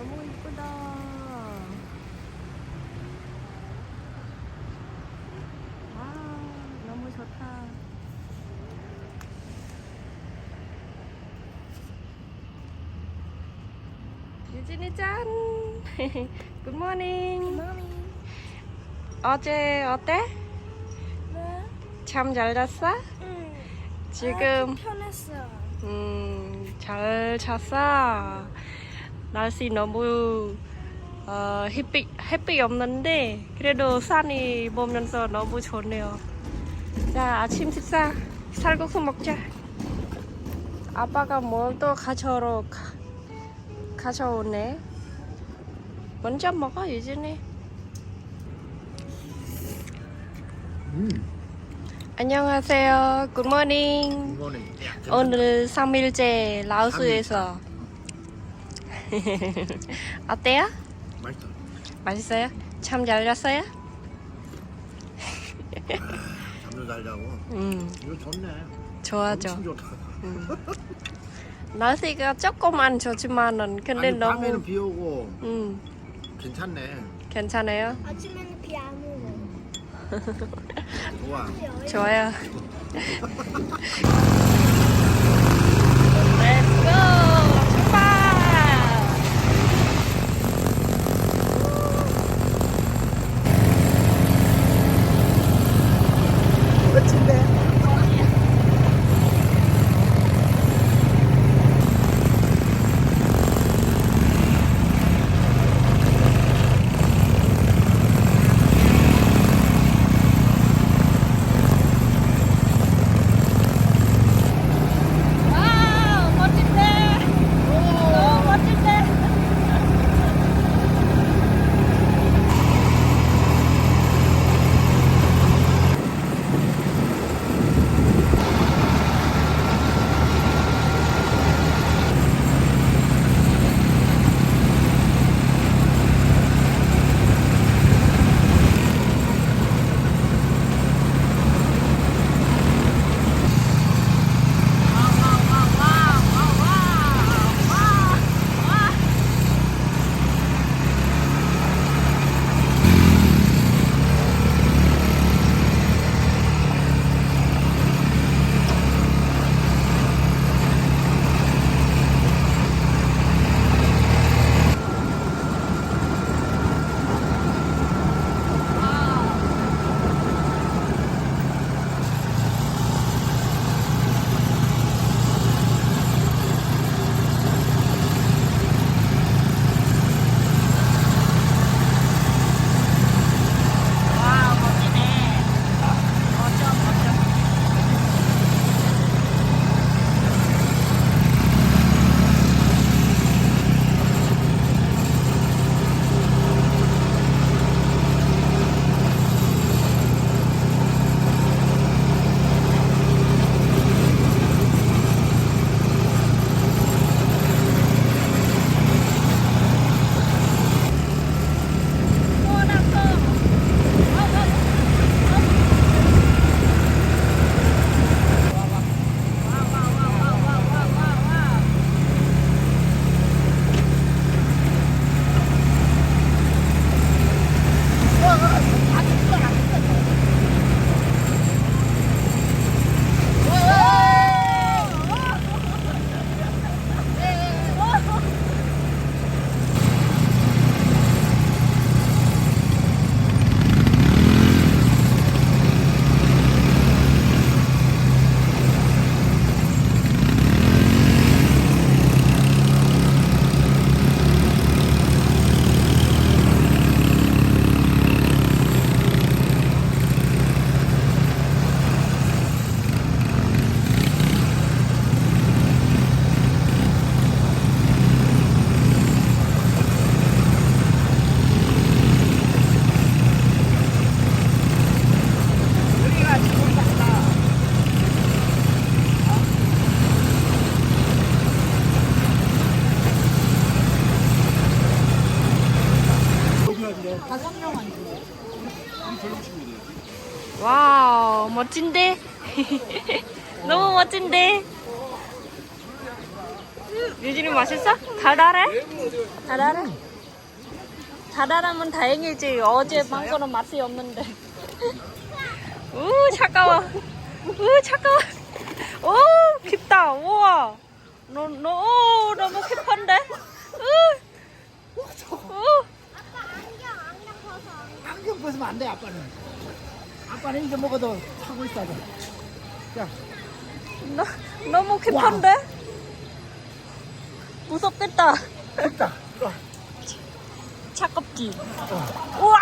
너무 이쁘다. 와, 너무 좋다. 유진이 짠! 굿모닝! 마미. 어제 어때? 네? 잠 잘 잤어? 응. 지금 편했어. 음, 잘 잤어. 날씨 너무 어, 햇빛, 햇빛 없는데 그래도 산이 보면서 너무 좋네요. 자, 아침 식사 살국수 먹자. 아빠가 뭘 또 가져오러 가, 가져오네. 먼저 먹어, 유진이. 음, 안녕하세요. 굿모닝. 이거는 오늘 3일째 라오스에서 어때요? 맛있어. 맛있어요? 참잘 잤어요? 잠도 잘 자고. 음, 이거 좋네. 좋아죠. 엄청 좋다. 날씨가 조금만 좋지만은 근데 아니, 너무 밤에는 비 오고 음, 괜찮네. 괜찮아요? 아침에는 비 안 오고. 좋아. 좋아요. Let's go! 멋진데? 너무 멋진데? 유진이 맛있어? 달달해? 달달해? 달달하면 다행이지. 어제 망고는 맛이 없는데. 우 차가워. 우 차가워. 오 깊다. 우와. 너, 너, 오, 너무 깊은데? 우. 우. 안경 벗으면 안 돼, 아빠는. 아빠는 이제 먹어도 하고 있어. 야, 너, 너무 깊은데? 무섭겠다. 됐다. 들어와. 차갑지? 우와,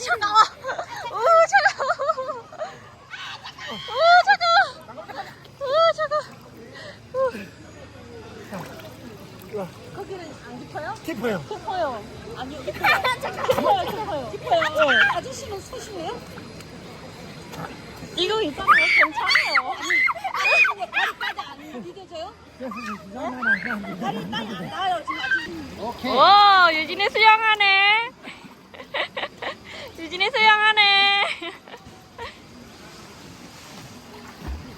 차가워. 우, 차가워. 우, 차가워. 우, 차가워. 들어와. 거기는 안 깊어요? 깊어요. 깊어요. 아니요, 깊어요. 깊어요, 깊어요. 깊어요. 아저씨는 쏘시네요? 이거 거 괜찮아요. 오케이. 오, 유진이 수영하네. 유진이 수영하네.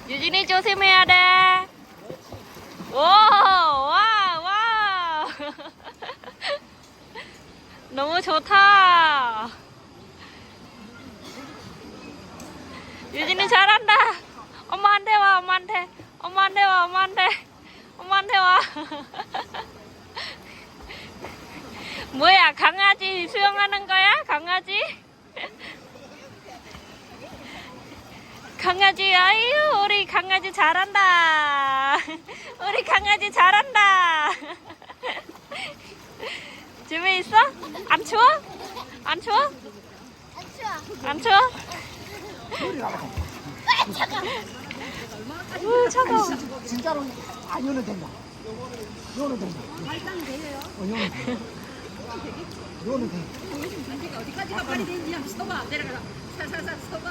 유진이 조심해야 돼. 오, 와, 와. 너무 좋다. 유진이 잘한다. 엄마한테 와, 엄마한테. 엄마한테. 와, 엄마한테. 와. 뭐야 강아지 수영하는 거야? 강아지? 강아지 아유 우리 강아지 잘한다. 우리 강아지 잘한다. 집에 있어? 안 추워? 안 추워? 안 추워 우 차가워 진짜로 아 요는 된다. 요는 된다. 말당 돼요. 어, 요는 돼. 요는 돼. 어디까지가 말이 되는지 한번 써봐 내려가라 살살살 써봐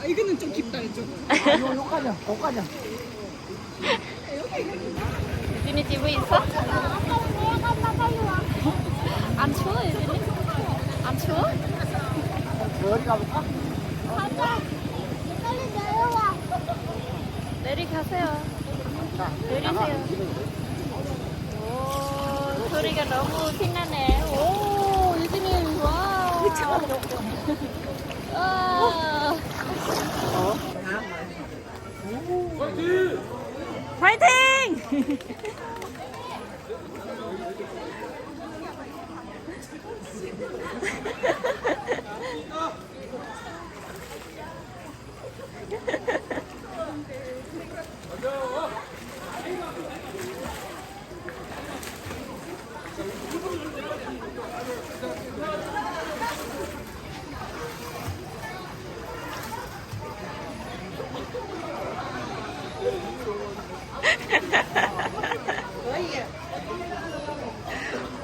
아 이거는 좀 깊다 이쪽 아, 요 요까지. 거까지. 유진이 집에 있어? 안 추워 유진이? 안 추워? 어디 가볼까? 내리가세요. 내리세요. 오, 소리가 너무 신나네. 오, 유진이, 와. 와. 파이팅!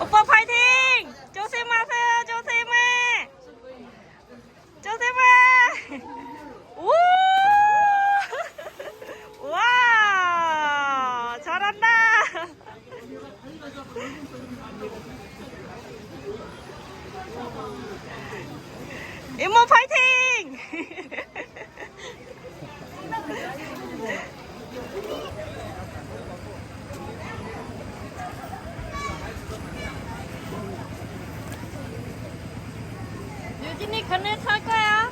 오빠 파이팅! 조심하세요, 조심해! 조심해! 우! 와! 잘한다! 이모 파이팅! 유진이 그네 탈 거야?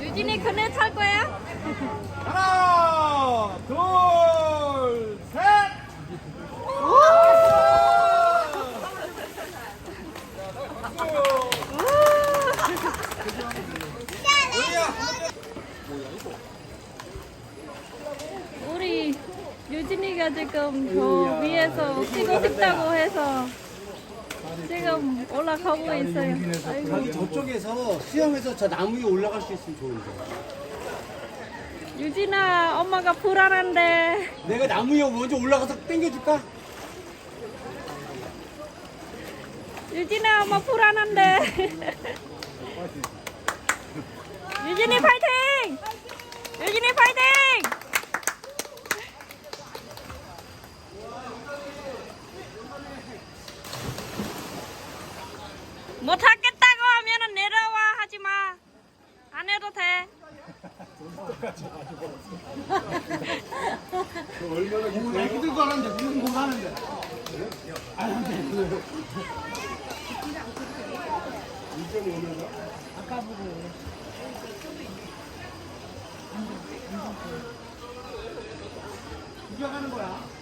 유진이 그네 탈 거야? 하나, 둘, 셋. 우리 유진이가 지금 저 위에서 뛰고 싶다고 해서 지금 올라가고 있어요. 아이고. 저기 저쪽에서 수영해서 저 나무 위에 올라갈 수 있으면 좋은데. 유진아, 엄마가 불안한데. 내가 나무 위에 먼저 올라가서 당겨줄까? 유진아, 엄마 불안한데. 유진이 파이팅! 유진이 파이팅! 못하겠다고 하면은 내려와. 얼마나 애기들 거라는데 무슨 돈 하는데? 아닌데. 2.5m? 아까 보고. 이겨가는 거야.